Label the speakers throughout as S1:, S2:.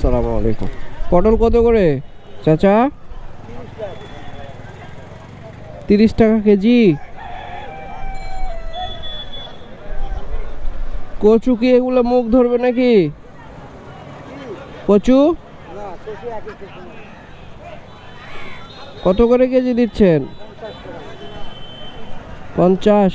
S1: আসসালামু আলাইকুম। পটল কত করে? চাচা? তিরিশ টাকা কেজি। কচু কি এগুলো মুখ ধরবে নাকি? কচু? কত করে কেজি দিচ্ছেন? পঞ্চাশ।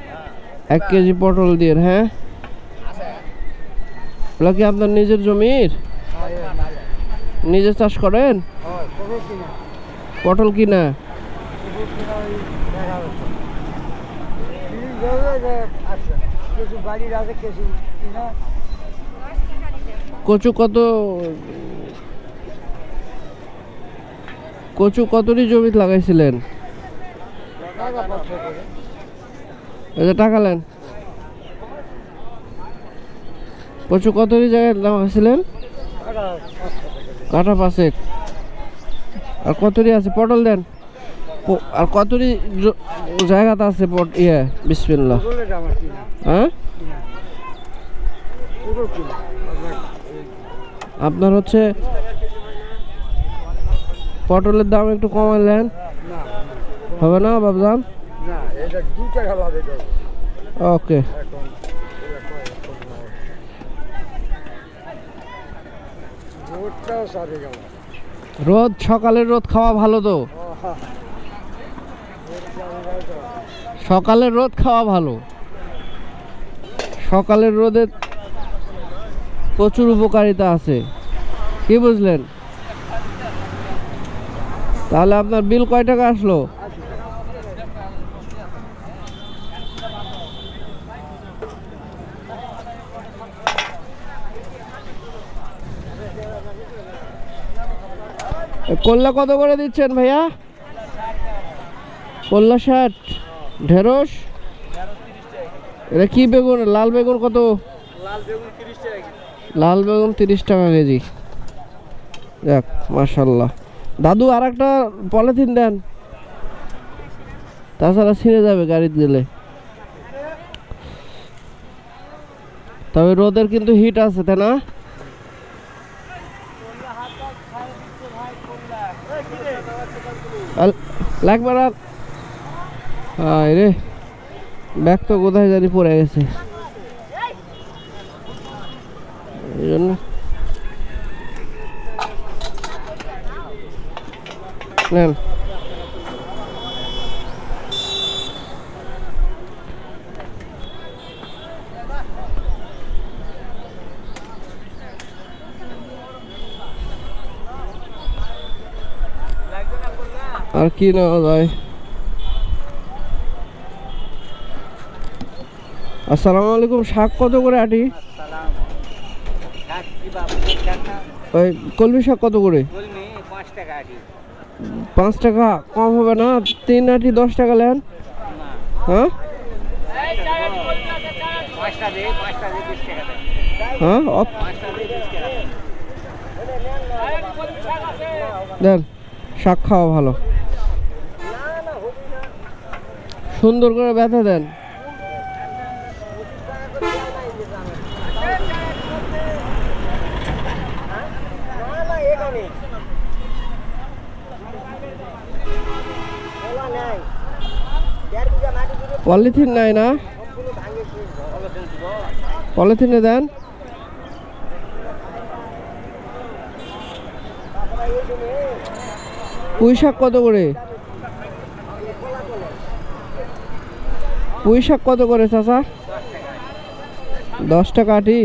S2: এক
S1: কেজি পটল দিয়ে হ্যাঁ? এগুলো কি আপনার নিজের জমির? নিজে চাষ করেন? পটল
S2: কিছু কিনা?
S1: কচু কত? কচু কতটি জমি লাগাইছিলেন? এই যে টাকা নেন কচু কতটি জায়গায় লাগাইছিলেন কাটা পাশেক আর কতটি আছে? পটল দেন। আর কতটি জ- জায়গাতে আছে পট ইয়ে
S2: কিনা
S1: হ্যাঁ?
S2: আপনার
S1: হচ্ছে পটলের দাম একটু কমালেন হবে না
S2: দু টাকা লাভে দেবো
S1: ওকে। রোদ সকালের রোদ খাওয়া ভালো তো। সকালের রোদ খাওয়া ভালো। সকালের রোদে প্রচুর উপকারিতা আছে। কি বুঝলেন? তাহলে আপনার বিল কয় টাকা আসলো? করলা কত করে দিচ্ছেন ভাইয়া? করলা ষাট। ঢেঁড়স? এটা কি বেগুন? লাল বেগুন কত? লাল বেগুন তিরিশ টাকা কেজি। যাক মার্শাল্লাহ দাদু আর একটা পলিথিন দেন। তাছাড়া ছিঁড়ে যাবে গাড়িতে গেলে তবে রোদের কিন্তু হিট আছে, তাই না? লাগবে না। রে। ব্যাগ তো কোথায় জানি পড়ে গেছে। এই জন্য। নেন। আর কি নেওয়া যায়? আসসালামু আলাইকুম, শাক কত করে আটি? ওই কলমি শাক কত করে?
S3: পাঁচ টাকা,
S1: কম হবে না? তিন আটি, দশ টাকা নেন। হ্যাঁ? হ্যাঁ দেন, শাক খাওয়া ভালো। সুন্দর করে ব্যথা দেন। পলিথিন নাই না? পলিথিনে দেন। পুঁই শাক কত করে? পুঁই শাক কত করে চাচা? দশ টাকা আটি।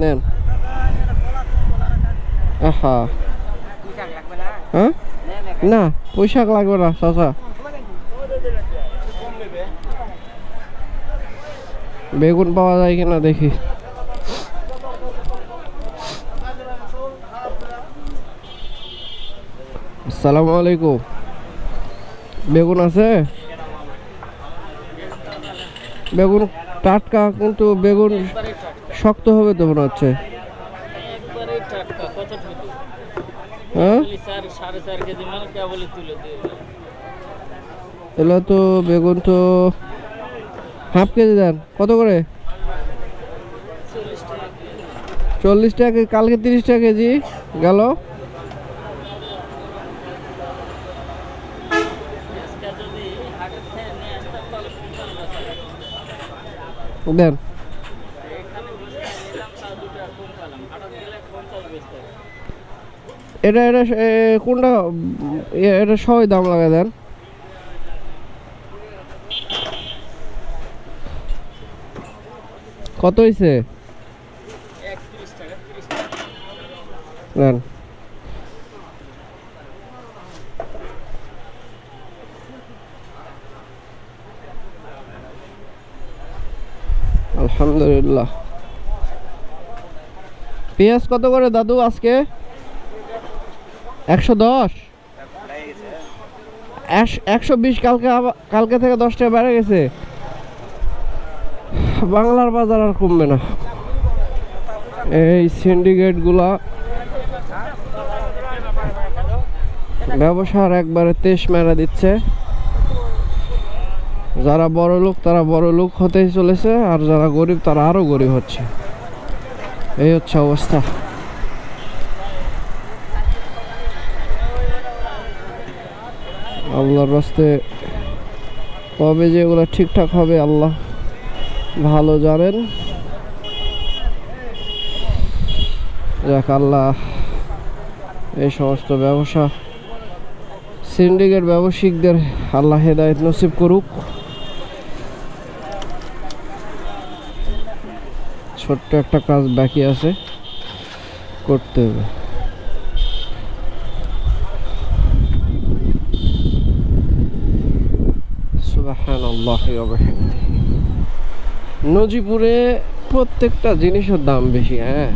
S1: নেন। আহা। হ্যাঁ? না, পোশাক লাগবে না, চাচা। বেগুন পাওয়া যায় কিনা দেখি। আসসালামু আলাইকুম। বেগুন আছে? বেগুন টাটকা, কিন্তু বেগুন শক্ত হবে তো মনে হচ্ছে
S4: একবারে টাটকা কত ঠুকু
S1: হ্যাঁ
S4: বলি চার সাড়ে চার কেজি মাল কেবলই তুলে দিয়ে দিলাম।
S1: এগুলো তো বেগুন তো হাফ কেজি দেন। কত করে?
S4: চল্লিশ টাকা
S1: কালকে তিরিশ টাকা কেজি, গেল?
S4: আজকে যদি হাটের থেকে নিয়ে আসতাম তাহলে কুইন্টাল বেচা যেত।
S1: দেন
S4: এখানে বসে নিলাম তা দুটো আর কম পেলাম হাটাত গেলে পঞ্চাশ বেচতে হবে।
S1: এটা এটা কোনটা? এটা সবাই দাম লাগাই দেন। কত হয়েছে আলহামদুলিল্লাহ। পেঁয়াজ কত করে দাদু আজকে? একশো দশ। একশো বিশ কালকে কালকে থেকে দশ টাকা বেড়ে গেছে। বাংলার বাজার আর কমবে না। এই সিন্ডিকেটগুলা ব্যবসার একবারে তেজ মেরা দিচ্ছে। যারা বড় লোক, তারা বড় লোক হতেই চলেছে, আর যারা গরিব, তারা আরও গরিব হচ্ছে। এই হচ্ছে অবস্থা। আল্লাহর রাস্তে কবে যে এগুলো ঠিকঠাক হবে আল্লাহ ভালো জানেন। যাক, আল্লাহ এই সমস্ত ব্যবসা সিন্ডিকেট ব্যবসায়িকদের আল্লাহ হেদায়ত নসিব করুক। ছোট্ট একটা কাজ বাকি আছে, করতে হবে। নজিপুরে প্রত্যেকটা জিনিসের দাম বেশি হ্যাঁ?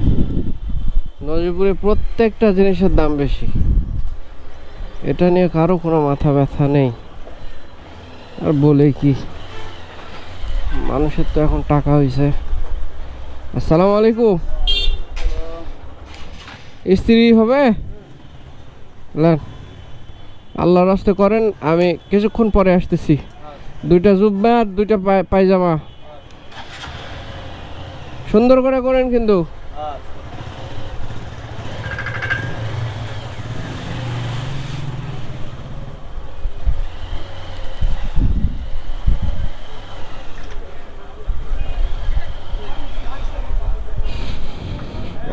S1: নজিপুরে প্রত্যেকটা জিনিসের দাম বেশি। এটা নিয়ে কারও কোনো মাথা ব্যথা নেই। আর বলে কি? মানুষের তো এখন টাকা হয়েছে আসসালামু আলাইকুম। স্ত্রী হবে? লেন আল্লাহ রাস্তে করেন, আমি কিছুক্ষণ পরে আসতেছি। দুইটা জুব্বা আর দুইটা পায়- পায়জামা সুন্দর করে করেন কিন্তু।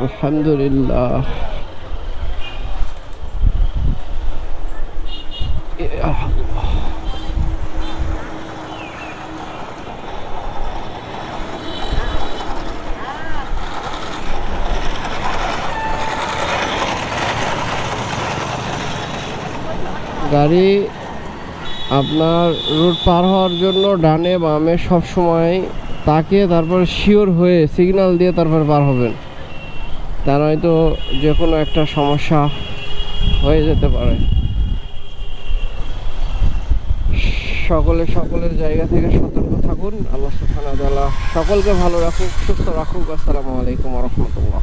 S1: আলহামদুলিল্লাহ ইয়া আল্লাহ। গাড়ি আপনার রুট পার হওয়ার জন্য ডানে বামে সব সময় তাকে তারপরে শিওর হয়ে সিগন্যাল দিয়ে তারপরে পার হবেন। তা নয়তো যে কোনো একটা সমস্যা হয়ে যেতে পারে। সকলে সকলের জায়গা থেকে সতর্ক থাকুন। আল্লাহ ওয়া সকলকে ভালো রাখুক, সুস্থ রাখুক। আসসালামু আলাইকুম রাহমাতুল্লাহ।